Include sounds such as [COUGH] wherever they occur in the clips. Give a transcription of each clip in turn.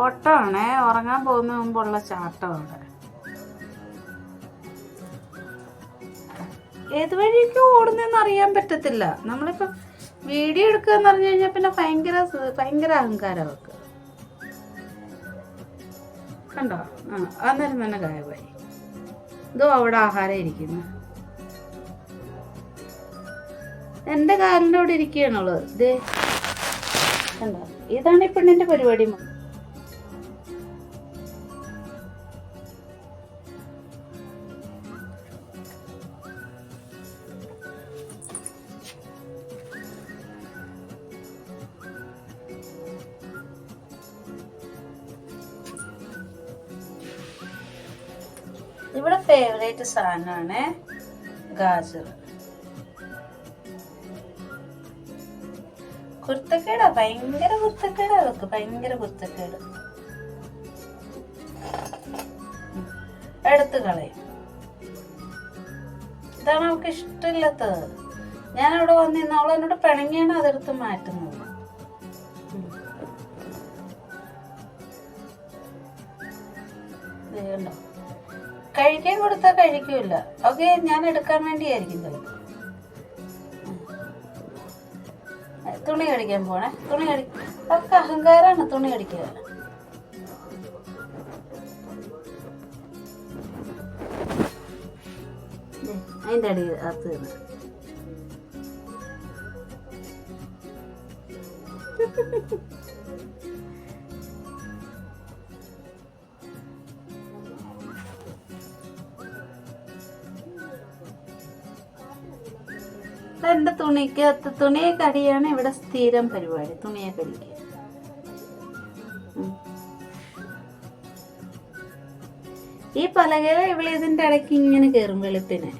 ഓട്ടമാണേ ഉറങ്ങാൻ പോകുന്ന മുമ്പുള്ള ചാട്ടമാണ് ഏത് വഴിക്ക് ഓടുന്നതെന്ന് അറിയാൻ പറ്റത്തില്ല. നമ്മളിപ്പോൾ വീഡിയോ എടുക്കുക എന്ന് പറഞ്ഞു കഴിഞ്ഞാൽ പിന്നെ ഭയങ്കര ഭയങ്കര അഹങ്കാരം അവർക്ക്. കണ്ടോ? ആ അന്നേരം തന്നെ ഗായബായി ഇതോ അവിടെ ആഹാരം ഇരിക്കുന്നു. എന്റെ കാലിന്റെ അവിടെ ഇരിക്കുകയാണുള്ളത് കണ്ടോ? ഇതാണ് ഈ പെണ്ണിന്റെ പരിപാടി. ഇവിടെ ഫേവറേറ്റ് സാധനമാണ് ഗാജർ. കുർത്തക്കേടാ ഭയങ്കര കുർത്തക്കേടാ അവർക്ക് ഭയങ്കര കുർത്തക്കേട് എടുത്തു കളയും. ഇതാണ് അവൾക്ക് ഇഷ്ടമില്ലാത്തത്. ഞാൻ അവിടെ വന്നിരുന്ന അവൾ എന്നോട് പിണങ്ങിയാണ് അതെടുത്ത് മാറ്റുന്നത്. കണ്ടോ? കഴിക്കാൻ കൊടുത്താൽ കഴിക്കൂല. ഓക്കെ ഞാൻ എടുക്കാൻ വേണ്ടിയായിരിക്കും ചിലപ്പോൾ തുണി കടിക്കാൻ പോണേ. തുണി കടി ഒക്കെ അഹങ്കാരാണ് തുണി കടിക്കുക അതിന്റെ അടി നിന്ന് [LAUGHS] എന്റെ തുണിക്ക് തുണിയെ കടിയാണ് ഇവിടെ സ്ഥിരം പരിപാടി തുണിയെ കടിക്കുക ഈ പലകര ഇവിടെ ഇതിന്റെ ഇടയ്ക്ക് ഇങ്ങനെ കയറും വെളുപ്പിന്.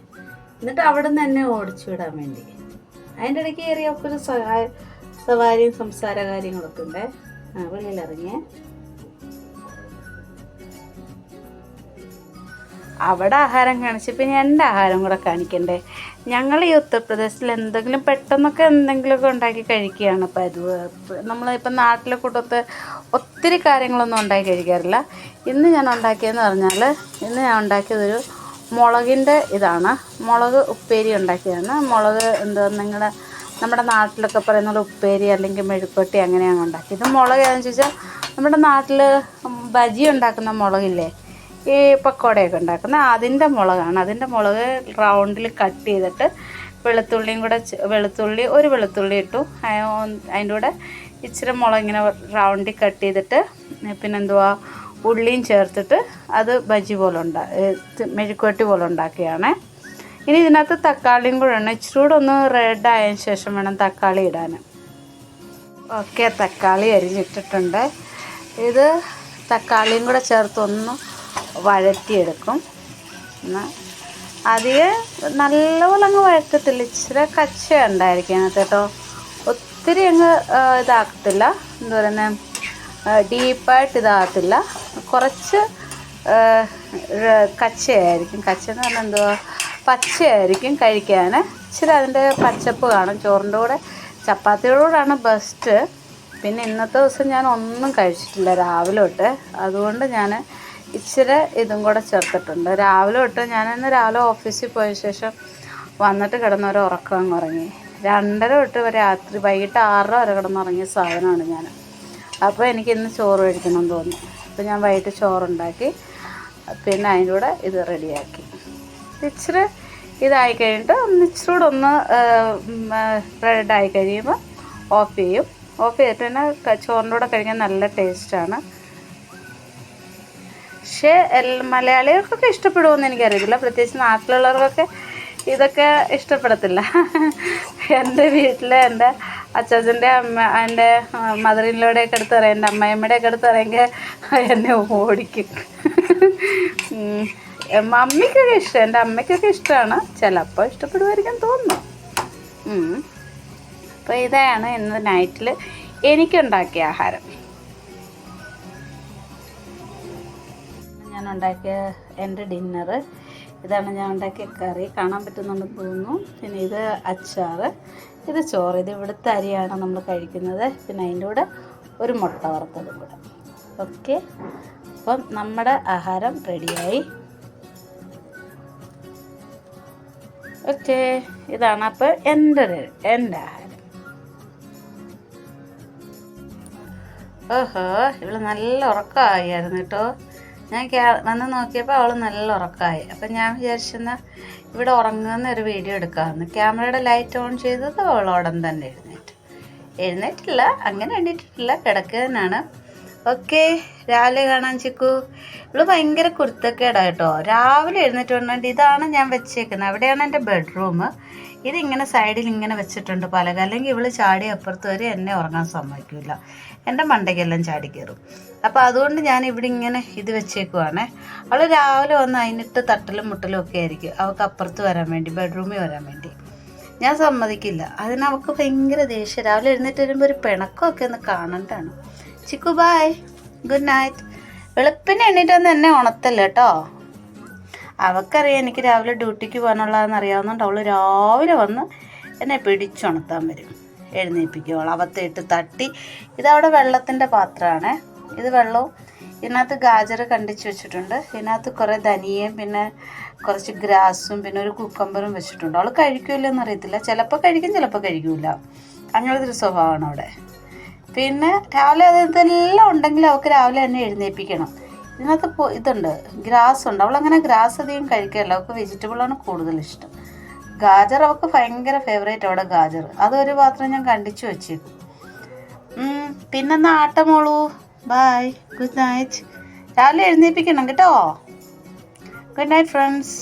എന്നിട്ട് അവിടെ നിന്ന് തന്നെ ഓടിച്ചു വിടാൻ വേണ്ടി. അതിന്റെ ഇടയ്ക്ക് കയറിയ ഒക്കെ ഒരു സഹായ സവാരിയും സംസാര കാര്യങ്ങളൊക്കെ ഉണ്ട്. ആ വെളിയിലിറങ്ങിയേ അവിടെ ആഹാരം കാണിച്ച് പിന്നെ എന്റെ ആഹാരം കൂടെ കാണിക്കണ്ടേ? ഞങ്ങൾ ഈ ഉത്തർപ്രദേശിൽ എന്തെങ്കിലും പെട്ടെന്നൊക്കെ എന്തെങ്കിലുമൊക്കെ ഉണ്ടാക്കി കഴിക്കുകയാണ്. പതിവ് നമ്മളിപ്പം നാട്ടിലെ കൂട്ടത്ത് ഒത്തിരി കാര്യങ്ങളൊന്നും ഉണ്ടാക്കി കഴിക്കാറില്ല. ഇന്ന് ഞാൻ ഉണ്ടാക്കിയതെന്ന് പറഞ്ഞാൽ ഇന്ന് ഞാൻ ഉണ്ടാക്കിയതൊരു മുളകിന്റെ ഇതാണ്. മുളക് ഉപ്പേരി ഉണ്ടാക്കിയതാണ്. മുളക് എന്താ നിങ്ങളുടെ നമ്മുടെ നാട്ടിലൊക്കെ പറയുന്ന ഉപ്പേരി അല്ലെങ്കിൽ മെഴുക്കുവട്ടി അങ്ങനെയാണ് ഉണ്ടാക്കിയത്. മുളക് ഏതാണെന്ന് ചോദിച്ചാൽ നമ്മുടെ നാട്ടിൽ ബജി ഉണ്ടാക്കുന്ന മുളകില്ലേ? ഈ പക്കോടയൊക്കെ ഉണ്ടാക്കുന്ന അതിന്റെ മുളകാണ്. അതിന്റെ മുളക് റൗണ്ടിൽ കട്ട് ചെയ്തിട്ട് വെളുത്തുള്ളിയും കൂടെ വെളുത്തുള്ളി ഒരു വെളുത്തുള്ളി ഇട്ടു. അതിന്റെ കൂടെ ഇച്ചിരി മുളക് ഇങ്ങനെ റൗണ്ടിൽ കട്ട് ചെയ്തിട്ട് പിന്നെന്തുവാ ഉള്ളിയും ചേർത്തിട്ട് അത് ബജി പോലെ ഉണ്ടാ മെഴുക്കുവട്ടി പോലെ ഉണ്ടാക്കിയാണ്. ഇനി ഇതിനകത്ത് തക്കാളിയും കൂടെ ഉണ്ട് ഇച്ചിരി കൂടെ ഒന്ന് റെഡ് ആയതിനു ശേഷം വേണം തക്കാളി ഇടാൻ. ഓക്കെ തക്കാളി അരിഞ്ഞിട്ടിട്ടുണ്ട്. ഇത് തക്കാളിയും കൂടെ ചേർത്ത് ഒന്ന് വഴറ്റിയെടുക്കും. എന്നാൽ അധികം നല്ലപോലെ അങ്ങ് വഴക്കത്തില്ല ഇച്ചിരി കച്ച ഉണ്ടായിരിക്കും അതിനകത്ത് കേട്ടോ. ഒത്തിരി അങ്ങ് ഇതാക്കത്തില്ല. എന്താ പറയുന്നത് ഡീപ്പായിട്ട് ഇതാകത്തില്ല. കുറച്ച് കച്ചയായിരിക്കും. കച്ച എന്ന് പറഞ്ഞാൽ എന്തുവാ? പച്ചയായിരിക്കും കഴിക്കാൻ ഇച്ചിരി അതിന്റെ പച്ചപ്പ് കാണും. ചോറിന്റെ കൂടെ ചപ്പാത്തിയോടുകൂടാണ് ബെസ്റ്റ്. പിന്നെ ഇന്നത്തെ ദിവസം ഞാൻ ഒന്നും കഴിച്ചിട്ടില്ല രാവിലെ തൊട്ട്. അതുകൊണ്ട് ഞാൻ ഇച്ചിരി ഇതും കൂടെ ചേർത്തിട്ടുണ്ട്. രാവിലെ തൊട്ട് ഞാനിന്ന് രാവിലെ ഓഫീസിൽ പോയ ശേഷം വന്നിട്ട് കിടന്നവരെ ഉറക്കം കുറങ്ങി രണ്ടര തൊട്ട് രാത്രി വൈകിട്ട് ആറര വരെ കിടന്നുറങ്ങിയ സാധനമാണ് ഞാൻ. അപ്പോൾ എനിക്ക് ഇന്ന് ചോറ് കഴിക്കണമെന്ന് തോന്നി അപ്പോൾ ഞാൻ വൈകിട്ട് ചോറുണ്ടാക്കി പിന്നെ അതിന്റെ കൂടെ ഇത് റെഡിയാക്കി. ഇച്ചിരി ഇതായി കഴിഞ്ഞിട്ട് ഒന്ന് ഇച്ചിരി കൂടെ ഒന്ന് റെഡായി കഴിയുമ്പോൾ ഓഫ് ചെയ്യും. ഓഫ് ചെയ്തിട്ട് തന്നെ ചോറിന്റെ കൂടെ കഴിക്കാൻ നല്ല ടേസ്റ്റാണ്. പക്ഷേ മലയാളികൾക്കൊക്കെ ഇഷ്ടപ്പെടുമെന്ന് എനിക്കറിയത്തില്ല. പ്രത്യേകിച്ച് നാട്ടിലുള്ളവർക്കൊക്കെ ഇതൊക്കെ ഇഷ്ടപ്പെടത്തില്ല. എന്റെ വീട്ടിൽ എന്റെ അച്ചാച്ചന്റെ അമ്മ എന്റെ മദറിനിലൂടെയൊക്കെ എടുത്ത് പറയാം എന്റെ അമ്മയമ്മയുടെയൊക്കെ എടുത്ത് പറയുമെങ്കിൽ എന്നെ ഓടിക്കും. മമ്മിക്കൊക്കെ ഇഷ്ടം എന്റെ അമ്മയ്ക്കൊക്കെ ഇഷ്ടമാണ്. ചിലപ്പോൾ ഇഷ്ടപ്പെടുമായിരിക്കും തോന്നുന്നു. അപ്പോൾ ഇതാണ് ഇന്ന് നൈറ്റിൽ എനിക്കുണ്ടാക്കിയ ആഹാരം. ഞാൻ ഉണ്ടാക്കിയ എന്റെ ഡിന്നറ് ഇതാണ് ഞാൻ ഉണ്ടാക്കിയ കറി. കാണാൻ പറ്റുന്നുണ്ടെന്ന് തോന്നുന്നു. പിന്നെ ഇത് അച്ചാറ് ഇത് ചോറ്. ഇത് ഇവിടുത്തെ അരിയാണ് നമ്മൾ കഴിക്കുന്നത്. പിന്നെ അതിന്റെ കൂടെ ഒരു മുട്ട വറുത്തതും കൂടെ. ഓക്കെ. അപ്പം നമ്മുടെ ആഹാരം റെഡിയായി. ഓക്കെ. ഇതാണ് അപ്പോൾ എന്റെ എന്റെ ആഹാരം. ഓഹോ. ഇവിടെ നല്ല ഉറക്കമായിരുന്നു കേട്ടോ. ഞാൻ വന്ന് നോക്കിയപ്പോൾ അവൾ നല്ല ഉറക്കമായി അപ്പം ഞാൻ വിചാരിച്ചെന്നാൽ ഇവിടെ ഉറങ്ങുന്ന ഒരു വീഡിയോ എടുക്കാമെന്ന് ക്യാമറയുടെ ലൈറ്റ് ഓൺ ചെയ്തത് അവൾ ഉടൻ തന്നെ എഴുന്നേറ്റ്. എഴുന്നേറ്റില്ല അങ്ങനെ എണ്ണീറ്റിട്ടില്ല കിടക്കുന്നതാണ് ഓക്കെ രാവിലെ കാണാൻ ചിക്കു. ഇവൾ ഭയങ്കര കുരുത്തക്കേടാ കേട്ടോ. രാവിലെ എഴുന്നേറ്റ് വന്നിട്ട് ഇതാണ് ഞാൻ വെച്ചേക്കുന്നത് അവിടെയാണ് എന്റെ ബെഡ്റൂം. ഇതിങ്ങനെ സൈഡിൽ ഇങ്ങനെ വെച്ചിട്ടുണ്ട് പലക. അല്ലെങ്കിൽ ഇവൾ ചാടി അപ്പുറത്ത് വരെ എന്നെ ഉറങ്ങാൻ സമ്മതിക്കില്ല എന്റെ മണ്ടയ്ക്കെല്ലാം ചാടി കയറും അപ്പോൾ അതുകൊണ്ട് ഞാൻ ഇവിടെ ഇങ്ങനെ ഇത് വെച്ചേക്കുവാണേ. അവൾ രാവിലെ വന്ന് അതിനിട്ട് തട്ടലും മുട്ടലും ഒക്കെ ആയിരിക്കും. അവൾക്ക് അപ്പുറത്ത് വരാൻ വേണ്ടി ബെഡ്റൂമിൽ വരാൻ വേണ്ടി. ഞാൻ സമ്മതിക്കില്ല. അതിന് അവൾക്ക് ഭയങ്കര ദേഷ്യം. രാവിലെ എഴുന്നേറ്റ് വരുമ്പോൾ ഒരു പിണക്കമൊക്കെ ഒന്ന് കാണണ്ടാണ് ചിക്കു ബായ് ഗുഡ് നൈറ്റ് വെളുപ്പിന് എണ്ണീറ്റ് വന്ന് എന്നെ ഉണത്തല്ല കേട്ടോ അവക്കറിയാം എനിക്ക് രാവിലെ ഡ്യൂട്ടിക്ക് പോകാനുള്ളതെന്ന് അറിയാവുന്നതുകൊണ്ട് അവൾ രാവിലെ വന്ന് എന്നെ പിടിച്ചുണർത്താൻ വരും. എഴുന്നേൽപ്പിക്കും അവൾ അവത്തിട്ട് തട്ടി. ഇതവിടെ വെള്ളത്തിന്റെ പാത്രമാണ്. ഇത് വെള്ളവും ഇതിനകത്ത് ഗാജർ കണ്ടിച്ച് വെച്ചിട്ടുണ്ട്. ഇതിനകത്ത് കുറേ ധനിയയും പിന്നെ കുറച്ച് ഗ്രാസും പിന്നെ ഒരു കുക്കമ്പറും വെച്ചിട്ടുണ്ട്. അവൾ കഴിക്കില്ലെന്ന് അറിയത്തില്ല. ചിലപ്പോൾ കഴിക്കും ചിലപ്പോൾ കഴിക്കൂല. അങ്ങനത്തെ ഒരു സ്വഭാവമാണ് അവിടെ. പിന്നെ രാവിലെ അത് ഇതെല്ലാം ഉണ്ടെങ്കിൽ അവൾക്ക് രാവിലെ തന്നെ എഴുന്നേൽപ്പിക്കണം. ഇതിനകത്ത് ഇതുണ്ട് ഗ്രാസ് ഉണ്ട്. അവളങ്ങനെ ഗ്രാസ് അധികം കഴിക്കില്ല അവൾക്ക് വെജിറ്റബിളാണ് കൂടുതൽ ഇഷ്ടം. ഗാജർ അവൾക്ക് ഭയങ്കര ഫേവറേറ്റ് അവിടെ ഗാജർ. അതൊരു പാത്രം ഞാൻ കണ്ടിച്ചു വെച്ചേക്കും. പിന്നെന്നാ ആട്ടമോളൂ? ബായ് ഗുഡ് നൈറ്റ് രാവിലെ എഴുന്നേൽപ്പിക്കണം കേട്ടോ. Good night friends